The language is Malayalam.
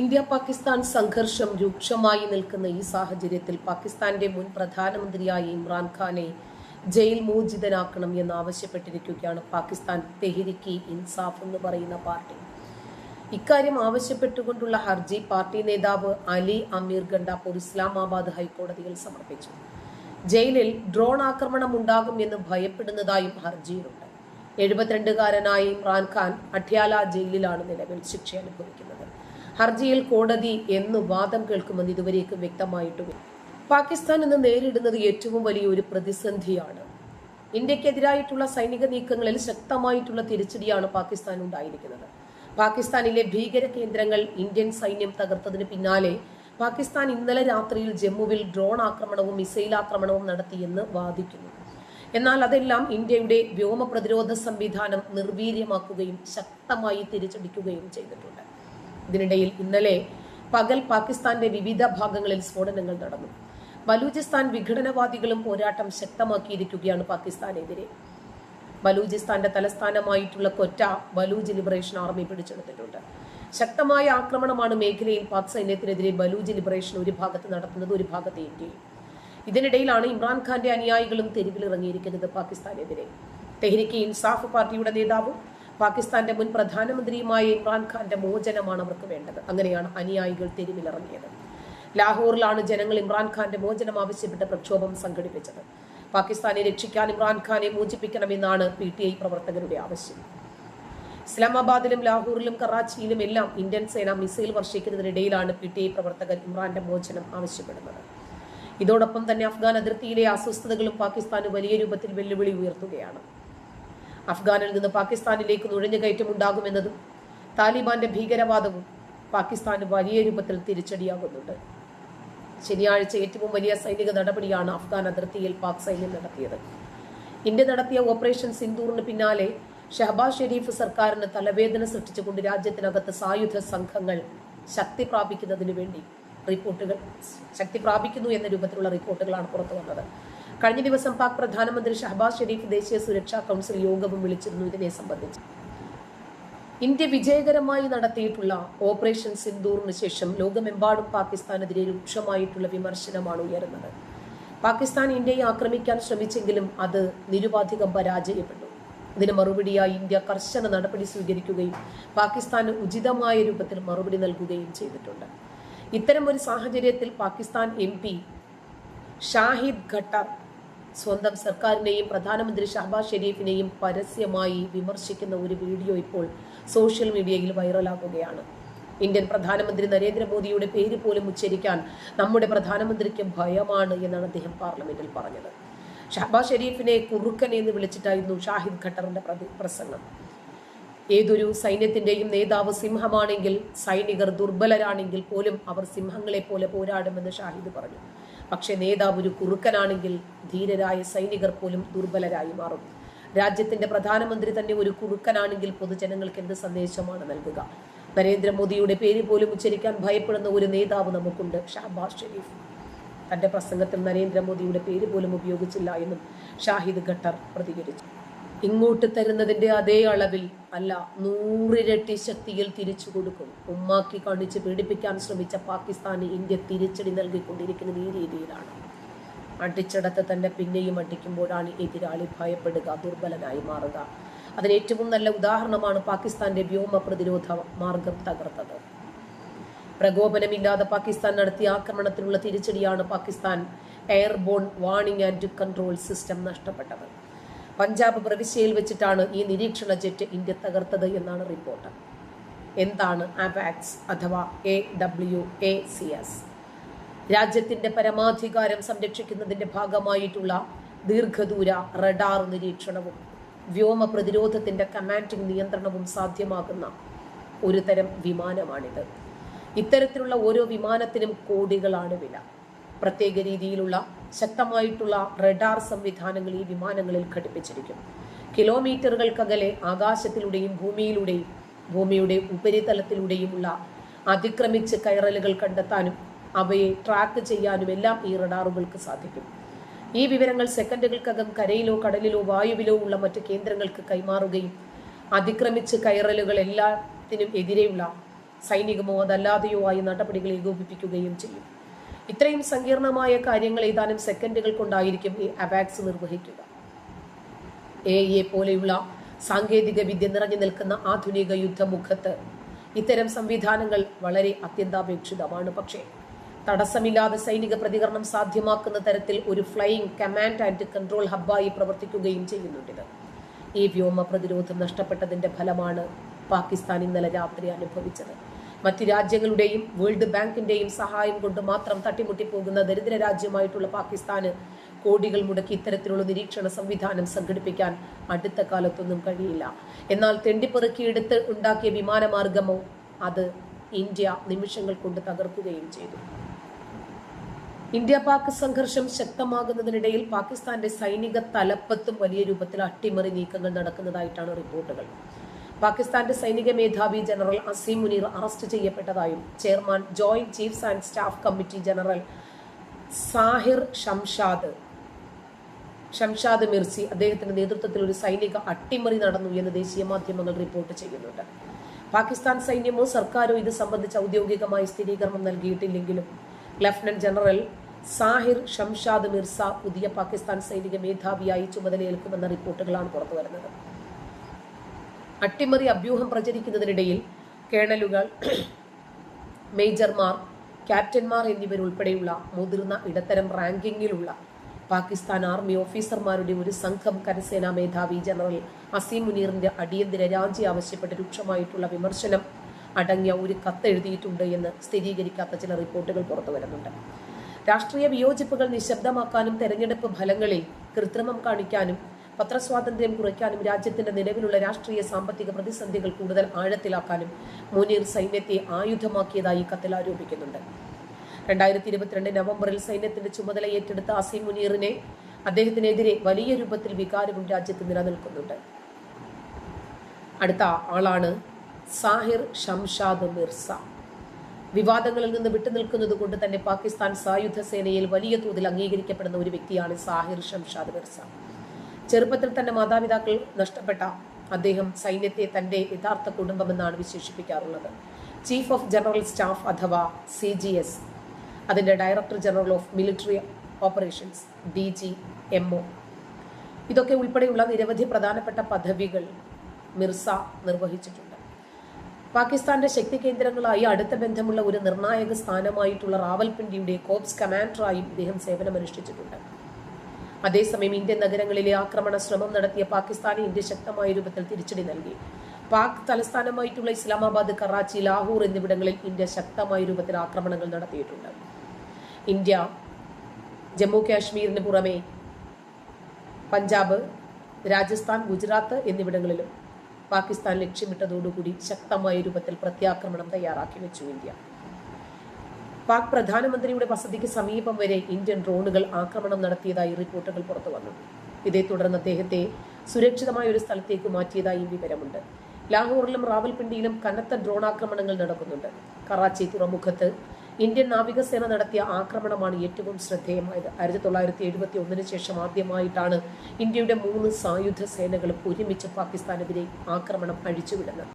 ഇന്ത്യ പാകിസ്ഥാൻ സംഘർഷം രൂക്ഷമായി നിൽക്കുന്ന ഈ സാഹചര്യത്തിൽ പാകിസ്ഥാന്റെ മുൻ പ്രധാനമന്ത്രിയായ ഇമ്രാൻഖാനെ ജയിൽ മോചിതനാക്കണം എന്ന് ആവശ്യപ്പെട്ടിരിക്കുകയാണ് പാകിസ്ഥാൻ തെഹരിക്ക് ഇൻസാഫ് എന്ന് പറയുന്ന പാർട്ടി. ഇക്കാര്യം ആവശ്യപ്പെട്ടുകൊണ്ടുള്ള ഹർജി പാർട്ടി നേതാവ് അലി അമീർ ഗണ്ടാപ്പൂർ ഇസ്ലാമാബാദ് ഹൈക്കോടതിയിൽ സമർപ്പിച്ചു. ജയിലിൽ ഡ്രോൺ ആക്രമണം ഉണ്ടാകും എന്ന് ഭയപ്പെടുന്നതായും ഹർജിയിലുണ്ട്. എഴുപത്തിരണ്ടുകാരനായ ഇമ്രാൻഖാൻ അഠ്യാല ജയിലിലാണ് നിലവിൽ ശിക്ഷ അനുഭവിക്കുന്നത് ഹർജിയിൽ കോടതി എന്ന് വാദം കേൾക്കുമെന്ന് ഇതുവരേക്കും വ്യക്തമായിട്ടുമില്ല പാകിസ്ഥാൻ ഇന്ന് നേരിടുന്നത് ഏറ്റവും വലിയ ഒരു പ്രതിസന്ധിയാണ്. ഇന്ത്യക്കെതിരായിട്ടുള്ള സൈനിക നീക്കങ്ങളിൽ ശക്തമായിട്ടുള്ള തിരിച്ചടിയാണ് പാകിസ്ഥാൻ ഉണ്ടായിരിക്കുന്നത്. പാകിസ്ഥാനിലെ ഭീകര കേന്ദ്രങ്ങൾ ഇന്ത്യൻ സൈന്യം തകർത്തതിന് പിന്നാലെ പാകിസ്ഥാൻ ഇന്നലെ രാത്രിയിൽ ജമ്മുവിൽ ഡ്രോൺ ആക്രമണവും മിസൈൽ ആക്രമണവും നടത്തിയെന്ന് വാദിക്കുന്നു. എന്നാൽ അതെല്ലാം ഇന്ത്യയുടെ വ്യോമ പ്രതിരോധ സംവിധാനം നിർവീര്യമാക്കുകയും ശക്തമായി തിരിച്ചടിക്കുകയും ചെയ്തിട്ടുണ്ട്. ഇതിനിടയിൽ ഇന്നലെ പകൽ പാകിസ്ഥാന്റെ വിവിധ ഭാഗങ്ങളിൽ സ്ഫോടനങ്ങൾ നടന്നു. ബലൂചിസ്ഥാൻ വിഘടനവാദികളും പോരാട്ടം ശക്തമാക്കിയിരിക്കുകയാണ് പാകിസ്ഥാനെതിരെ. ബലൂചിസ്ഥാന്റെ തലസ്ഥാനമായിട്ടുള്ള കൊറ്റ ബലൂജ് ലിബറേഷൻ ആർമി പിടിച്ചെടുത്തിട്ടുണ്ട്. ശക്തമായ ആക്രമണമാണ് മേഖലയിൽ പാക് സൈന്യത്തിനെതിരെ ബലൂജ് ലിബറേഷൻ ഒരു ഭാഗത്ത് നടത്തുന്നത് ഒരു ഭാഗത്ത് ഇന്ത്യയും. ഇതിനിടയിലാണ് ഇമ്രാൻഖാന്റെ അനുയായികളും തെരുവിലിറങ്ങിയിരിക്കുന്നത് പാകിസ്ഥാനെതിരെ. തെഹ്രിക്ക് ഇൻസാഫ് പാർട്ടിയുടെ നേതാവും പാകിസ്ഥാന്റെ മുൻ പ്രധാനമന്ത്രിയുമായ ഇമ്രാൻഖാന്റെ മോചനമാണ് അവർക്ക് വേണ്ടത്. അങ്ങനെയാണ് അനുയായികൾ തെരുവിലിറങ്ങിയത്. ലാഹോറിലാണ് ജനങ്ങൾ ഇമ്രാൻഖാന്റെ മോചനം ആവശ്യപ്പെട്ട് പ്രക്ഷോഭം സംഘടിപ്പിച്ചത്. പാകിസ്ഥാനെ രക്ഷിക്കാൻ ഇമ്രാൻഖാനെ മോചിപ്പിക്കണമെന്നാണ് പി ടി ഐ പ്രവർത്തകരുടെ ആവശ്യം. ഇസ്ലാമാബാദിലും ലാഹോറിലും കറാച്ചിയിലും എല്ലാം ഇന്ത്യൻ സേന മിസൈൽ വർഷിക്കുന്നതിനിടയിലാണ് പി ടി ഐ പ്രവർത്തകർ ഇമ്രാന്റെ മോചനം ആവശ്യപ്പെടുന്നത്. ഇതോടൊപ്പം തന്നെ അഫ്ഗാൻ അതിർത്തിയിലെ അസ്വസ്ഥതകളും പാകിസ്ഥാന് വലിയ രൂപത്തിൽ വെല്ലുവിളി ഉയർത്തുകയാണ്. അഫ്ഗാനിൽ നിന്ന് പാകിസ്ഥാനിലേക്ക് നുഴഞ്ഞുകയറ്റം ഉണ്ടാകുമെന്നതും താലിബാന്റെ ഭീകരവാദവും പാകിസ്ഥാന് വലിയ രൂപത്തിൽ തിരിച്ചടിയാകുന്നുണ്ട്. ശനിയാഴ്ച ഏറ്റവും വലിയ സൈനിക നടപടിയാണ് അഫ്ഗാൻ അതിർത്തിയിൽ പാക് സൈന്യം നടത്തിയത്. ഇന്ത്യ നടത്തിയ ഓപ്പറേഷൻ സിന്ദൂറിന് പിന്നാലെ ഷഹബാസ് ഷെരീഫ് സർക്കാരിന് തലവേദന സൃഷ്ടിച്ചുകൊണ്ട് രാജ്യത്തിനകത്ത് സായുധ സംഘങ്ങൾ ശക്തി പ്രാപിക്കുന്നതിന് വേണ്ടി റിപ്പോർട്ടുകൾ ശക്തി പ്രാപിക്കുന്നു എന്ന രൂപത്തിലുള്ള റിപ്പോർട്ടുകളാണ് പുറത്തു വന്നത് കഴിഞ്ഞ ദിവസം പാക് പ്രധാനമന്ത്രി ഷഹബാസ് ഷെരീഫ് ദേശീയ സുരക്ഷാ കൗൺസിൽ യോഗവും വിളിച്ചിരുന്നു ഇതിനെ സംബന്ധിച്ച്. ഇന്ത്യ വിജയകരമായി നടത്തിയിട്ടുള്ള ഓപ്പറേഷൻ സിന്ദൂറിന് ശേഷം ലോകമെമ്പാടും പാകിസ്ഥാനെതിരെ രൂക്ഷമായിട്ടുള്ള വിമർശനമാണ് ഉയരുന്നത്. പാകിസ്ഥാൻ ഇന്ത്യയെ ആക്രമിക്കാൻ ശ്രമിച്ചെങ്കിലും അത് നിരുപാധികം പരാജയപ്പെട്ടു. ഇതിന് മറുപടിയായി ഇന്ത്യ കർശന നടപടി സ്വീകരിക്കുകയും പാകിസ്ഥാന് ഉചിതമായ രൂപത്തിൽ മറുപടി നൽകുകയും ചെയ്തിട്ടുണ്ട്. ഇത്തരം ഒരു സാഹചര്യത്തിൽ പാകിസ്ഥാൻ എം പി ഷാഹിദ് ഖട്ടർ സ്വന്തം സർക്കാരിനെയും പ്രധാനമന്ത്രി ഷഹബാസ് ഷെരീഫിനെയും പരസ്യമായി വിമർശിക്കുന്ന ഒരു വീഡിയോ ഇപ്പോൾ സോഷ്യൽ മീഡിയയിൽ വൈറലാകുകയാണ്. ഇന്ത്യൻ പ്രധാനമന്ത്രി നരേന്ദ്രമോദിയുടെ പേര് പോലും ഉച്ചരിക്കാൻ നമ്മുടെ പ്രധാനമന്ത്രിക്ക് ഭയമാണ് എന്നാണ് അദ്ദേഹം പാർലമെന്റിൽ പറഞ്ഞത്. ഷഹബാസ് ഷെരീഫിനെ കുറുക്കൻ എന്ന് വിളിച്ചിട്ടായിരുന്നു ഷാഹിദ് ഖട്ടറിന്റെ പ്രസംഗം. ഏതൊരു സൈന്യത്തിന്റെയും നേതാവ് സിംഹമാണെങ്കിൽ സൈനികർ ദുർബലരാണെങ്കിൽ പോലും അവർ സിംഹങ്ങളെ പോലെ പോരാടുമെന്ന് ഷാഹിദ് പറഞ്ഞു. പക്ഷേ നേതാവ് ഒരു കുറുക്കനാണെങ്കിൽ ധീരരായ സൈനികർ പോലും ദുർബലരായി മാറും. രാജ്യത്തിന്റെ പ്രധാനമന്ത്രി തന്നെ ഒരു കുറുക്കനാണെങ്കിൽ പൊതുജനങ്ങൾക്ക് എന്ത് സന്ദേശമാണ് നൽകുക? നരേന്ദ്രമോദിയുടെ പേര് പോലും ഉച്ചരിക്കാൻ ഭയപ്പെടുന്ന ഒരു നേതാവ് നമുക്കുണ്ട് ഷാബാസ് ഷെരീഫ്. തന്റെ പ്രസംഗത്തിൽ നരേന്ദ്രമോദിയുടെ പേര് പോലും ഉപയോഗിച്ചില്ല എന്നും ഷാഹിദ് ഖട്ടർ പ്രതികരിച്ചു. ഇങ്ങോട്ട് തരുന്നതിന്റെ അതേ അളവിൽ അല്ല നൂറിരട്ടി ശക്തിയിൽ തിരിച്ചു കൊടുക്കും. ഉമ്മാക്കി കാണിച്ച് പീഡിപ്പിക്കാൻ ശ്രമിച്ച പാകിസ്ഥാൻ ഇന്ത്യ തിരിച്ചടി നൽകിക്കൊണ്ടിരിക്കുന്നത് ഈ രീതിയിലാണ്. അടിച്ചടത്ത് തന്നെ പിന്നെയും അടിക്കുമ്പോഴാണ് എതിരാളി ഭയപ്പെടുക ദുർബലനായി മാറുക. അതിന് ഏറ്റവും നല്ല ഉദാഹരണമാണ് പാകിസ്ഥാന്റെ വ്യോമ പ്രതിരോധ മാർഗം തകർത്തത്. പ്രകോപനമില്ലാതെ പാകിസ്ഥാൻ നടത്തിയ ആക്രമണത്തിനുള്ള തിരിച്ചടിയാണ് Pakistan airborne warning and control system നഷ്ടപ്പെട്ടത്. പഞ്ചാബ് പ്രവിശ്യയിൽ വെച്ചിട്ടാണ് ഈ നിരീക്ഷണ ജെറ്റ് ഇന്ത്യ തകർത്തത് എന്നാണ് റിപ്പോർട്ട്. എന്താണ് ആപാക്സ് അഥവാ A W A C S രാജ്യത്തിന്റെ പരമാധികാരം സംരക്ഷിക്കുന്നതിന്റെ ഭാഗമായിട്ടുള്ള ദീർഘദൂര റഡാർ നിരീക്ഷണവും വ്യോമ പ്രതിരോധത്തിന്റെ കമാൻഡിംഗ് നിയന്ത്രണവും സാധ്യമാകുന്ന ഒരു തരം വിമാനമാണിത്. ഇത്തരത്തിലുള്ള ഓരോ വിമാനത്തിനും കോടികളാണ് വില. പ്രത്യേക രീതിയിലുള്ള ശക്തമായിട്ടുള്ള റഡാർ സംവിധാനങ്ങൾ ഈ വിമാനങ്ങളിൽ ഘടിപ്പിച്ചിരിക്കും. കിലോമീറ്ററുകൾക്കകലെ ആകാശത്തിലൂടെയും ഭൂമിയിലൂടെയും ഭൂമിയുടെ ഉപരിതലത്തിലൂടെയുമുള്ള അതിക്രമിച്ച് കയറലുകൾ കണ്ടെത്താനും അവയെ ട്രാക്ക് ചെയ്യാനും എല്ലാം ഈ റഡാറുകൾക്ക് സാധിക്കും. ഈ വിവരങ്ങൾ സെക്കൻഡുകൾക്കകം കരയിലോ കടലിലോ വായുവിലോ ഉള്ള മറ്റ് കേന്ദ്രങ്ങൾക്ക് കൈമാറുകയും അതിക്രമിച്ച് കയറലുകൾ എല്ലാത്തിനും എതിരെയുള്ള സൈനികമോ അതല്ലാതെയോ ആയ നടപടികൾ ഏകോപിപ്പിക്കുകയും ചെയ്യും. ഇത്രയും സങ്കീർണമായ കാര്യങ്ങൾ ഏതാനും സെക്കൻഡുകൾ കൊണ്ടായിരിക്കും ഈ അബാക്സ് നിർവഹിക്കുക. എ എ പോലെയുള്ള സാങ്കേതിക വിദ്യ നിറഞ്ഞു നിൽക്കുന്ന ആധുനിക യുദ്ധമുഖത്ത് ഇത്തരം സംവിധാനങ്ങൾ വളരെ അത്യന്താപേക്ഷിതമാണ്. പക്ഷേ തടസ്സമില്ലാതെ സൈനിക പ്രതികരണം സാധ്യമാക്കുന്ന തരത്തിൽ ഒരു ഫ്ലൈയിങ് കമാൻഡ് ആൻഡ് കൺട്രോൾ ഹബ്ബായി പ്രവർത്തിക്കുകയും ചെയ്യുന്നുണ്ടിത് ഈ വ്യോമ പ്രതിരോധം നഷ്ടപ്പെട്ടതിന്റെ ഫലമാണ് പാകിസ്ഥാൻ ഇന്നലെ രാത്രി അനുഭവിച്ചത്. മറ്റ് രാജ്യങ്ങളുടെയും വേൾഡ് ബാങ്കിന്റെയും സഹായം കൊണ്ട് മാത്രം തട്ടിമുട്ടിപ്പോകുന്ന ദരിദ്ര രാജ്യമായിട്ടുള്ള പാകിസ്ഥാന് കോടികൾ മുടക്കി ഇത്തരത്തിലുള്ള നിരീക്ഷണ സംവിധാനം സംഘടിപ്പിക്കാൻ അടുത്ത കാലത്തൊന്നും കഴിയില്ല. എന്നാൽ തെണ്ടിപ്പെറുക്കിയെടുത്ത് ഉണ്ടാക്കിയ വിമാനമാർഗമോ അത് ഇന്ത്യ നിമിഷങ്ങൾ കൊണ്ട് തകർക്കുകയും ചെയ്തു. ഇന്ത്യ പാക് സംഘർഷം ശക്തമാകുന്നതിനിടയിൽ പാകിസ്ഥാന്റെ സൈനിക തലപ്പത്തും വലിയ രൂപത്തിൽ അട്ടിമറി നീക്കങ്ങൾ നടക്കുന്നതായിട്ടാണ് റിപ്പോർട്ടുകൾ. പാകിസ്ഥാന്റെ സൈനിക മേധാവി general Asim Munir arrest ചെയ്യപ്പെട്ടതായും chairman joint chiefs and staff committee general Sahir Shamshad Shamshad Mirza അദ്ദേഹത്തിന്റെ നേതൃത്വത്തിൽ ഒരു സൈനിക അട്ടിമറി നടന്നു എന്ന് ദേശീയ മാധ്യമങ്ങൾ റിപ്പോർട്ട് ചെയ്യുന്നുണ്ട്. പാകിസ്ഥാൻ സൈന്യമോ സർക്കാരോ ഇത് സംബന്ധിച്ച് ഔദ്യോഗികമായി സ്ഥിരീകരണം നൽകിയിട്ടില്ലെങ്കിലും ലഫ്റ്റനന്റ് ജനറൽ സാഹിർ ഷംഷാദ് മിർസ പുതിയ പാകിസ്ഥാൻ സൈനിക മേധാവിയായി ചുമതലയേൽക്കുമെന്ന റിപ്പോർട്ടുകളാണ് പുറത്തുവരുന്നത്. അട്ടിമറി അഭ്യൂഹം പ്രചരിക്കുന്നതിനിടയിൽ കേണലുകൾ മേജർമാർ ക്യാപ്റ്റന്മാർ എന്നിവരുൾപ്പെടെയുള്ള മുതിർന്ന ഇടത്തരം റാങ്കിങ്ങിലുള്ള പാകിസ്ഥാൻ ആർമി ഓഫീസർമാരുടെ ഒരു സംഘം കരസേനാ മേധാവി ജനറൽ അസീം മുനീറിന്റെ അടിയന്തര രാജി ആവശ്യപ്പെട്ട് രൂക്ഷമായിട്ടുള്ള വിമർശനം അടങ്ങിയ ഒരു കത്തെഴുതിയിട്ടുണ്ട് എന്ന് സ്ഥിരീകരിക്കാത്ത ചില റിപ്പോർട്ടുകൾ പുറത്തു വരുന്നുണ്ട്. രാഷ്ട്രീയ വിയോജിപ്പുകൾ നിശബ്ദമാക്കാനും തെരഞ്ഞെടുപ്പ് ഫലങ്ങളിൽ കൃത്രിമം കാണിക്കാനും പത്രസ്വാതന്ത്ര്യം കുറയ്ക്കാനും രാജ്യത്തിന്റെ നിലവിലുള്ള രാഷ്ട്രീയ സാമ്പത്തിക പ്രതിസന്ധികൾ കൂടുതൽ ആഴത്തിലാക്കാനും മുനീർ സൈന്യത്തെ ആയുധമാക്കിയതായി കത്തിൽ ആരോപിക്കുന്നുണ്ട്. രണ്ടായിരത്തി ഇരുപത്തിരണ്ട് നവംബറിൽ സൈന്യത്തിന്റെ ചുമതല ഏറ്റെടുത്ത അസീം മുനീറിനെ അദ്ദേഹത്തിനെതിരെ വലിയ രൂപത്തിൽ വികാരവും രാജ്യത്ത് നിലനിൽക്കുന്നുണ്ട്. അടുത്ത ആളാണ് സാഹിർ ഷംഷാദ് മിർസ. വിവാദങ്ങളിൽ നിന്ന് വിട്ടുനിൽക്കുന്നത് കൊണ്ട് തന്നെ പാകിസ്ഥാൻ സായുധ സേനയിൽ വലിയ തോതിൽ അംഗീകരിക്കപ്പെടുന്ന ഒരു വ്യക്തിയാണ് സാഹിർ ഷംഷാദ് മിർസ. ചെറുപ്പത്തിൽ തന്നെ മാതാപിതാക്കൾ നഷ്ടപ്പെട്ട അദ്ദേഹം സൈന്യത്തെ തന്റെ യഥാർത്ഥ കുടുംബമെന്നാണ് വിശേഷിപ്പിക്കാറുള്ളത്. ചീഫ് ഓഫ് ജനറൽ സ്റ്റാഫ് അഥവാ സി ജി എസ്. അതിന്റെ director general of military operations D G M O. ഇതൊക്കെ ഉൾപ്പെടെയുള്ള നിരവധി പ്രധാനപ്പെട്ട പദവികൾ മിർസ നിർവഹിച്ചിട്ടുണ്ട്. പാകിസ്ഥാന്റെ ശക്തി കേന്ദ്രങ്ങളായി അടുത്ത ബന്ധമുള്ള ഒരു നിർണായക സ്ഥാനമായിട്ടുള്ള റാവൽപിണ്ടിയുടെ കോപ്സ് കമാൻഡറായും ഇദ്ദേഹം സേവനമനുഷ്ഠിച്ചിട്ടുണ്ട്. അതേസമയം ഇന്ത്യൻ നഗരങ്ങളിലെ ആക്രമണ ശ്രമം നടത്തിയ പാകിസ്ഥാന് ഇന്ത്യ ശക്തമായ രൂപത്തിൽ തിരിച്ചടി നൽകി. പാക് തലസ്ഥാനമായിട്ടുള്ള ഇസ്ലാമാബാദ് കറാച്ചി ലാഹോർ എന്നിവിടങ്ങളിൽ ഇന്ത്യ ശക്തമായ രൂപത്തിൽ ആക്രമണങ്ങൾ നടത്തിയിട്ടുണ്ട്. ഇന്ത്യ ജമ്മു കാശ്മീരിന് പുറമെ പഞ്ചാബ് രാജസ്ഥാൻ ഗുജറാത്ത് എന്നിവിടങ്ങളിലും പാകിസ്ഥാൻ ലക്ഷ്യമിട്ടതോടുകൂടി ശക്തമായ രൂപത്തിൽ പ്രത്യാക്രമണം തയ്യാറാക്കി വെച്ചു ഇന്ത്യ. പാക് പ്രധാനമന്ത്രിയുടെ വസതിക്ക് സമീപം വരെ ഇന്ത്യൻ ഡ്രോണുകൾ ആക്രമണം നടത്തിയതായി റിപ്പോർട്ടുകൾ പുറത്തു വന്നു. ഇതേ തുടർന്ന് അദ്ദേഹത്തെ സുരക്ഷിതമായ ഒരു സ്ഥലത്തേക്ക് മാറ്റിയതായും വിവരമുണ്ട് ലാഹോറിലും റാവൽപിണ്ടിയിലും കനത്ത ഡ്രോൺ ആക്രമണങ്ങൾ നടക്കുന്നുണ്ട്. കറാച്ചി തുറമുഖത്ത് ഇന്ത്യൻ നാവികസേന നടത്തിയ ആക്രമണമാണ് ഏറ്റവും ശ്രദ്ധേയമായത്. ആയിരത്തി തൊള്ളായിരത്തി എഴുപത്തി ഒന്നിന് ശേഷം ആദ്യമായിട്ടാണ് ഇന്ത്യയുടെ മൂന്ന് സായുധ സേനകളും ഒരുമിച്ച് പാകിസ്ഥാനെതിരെ ആക്രമണം അഴിച്ചുവിടുന്നത്.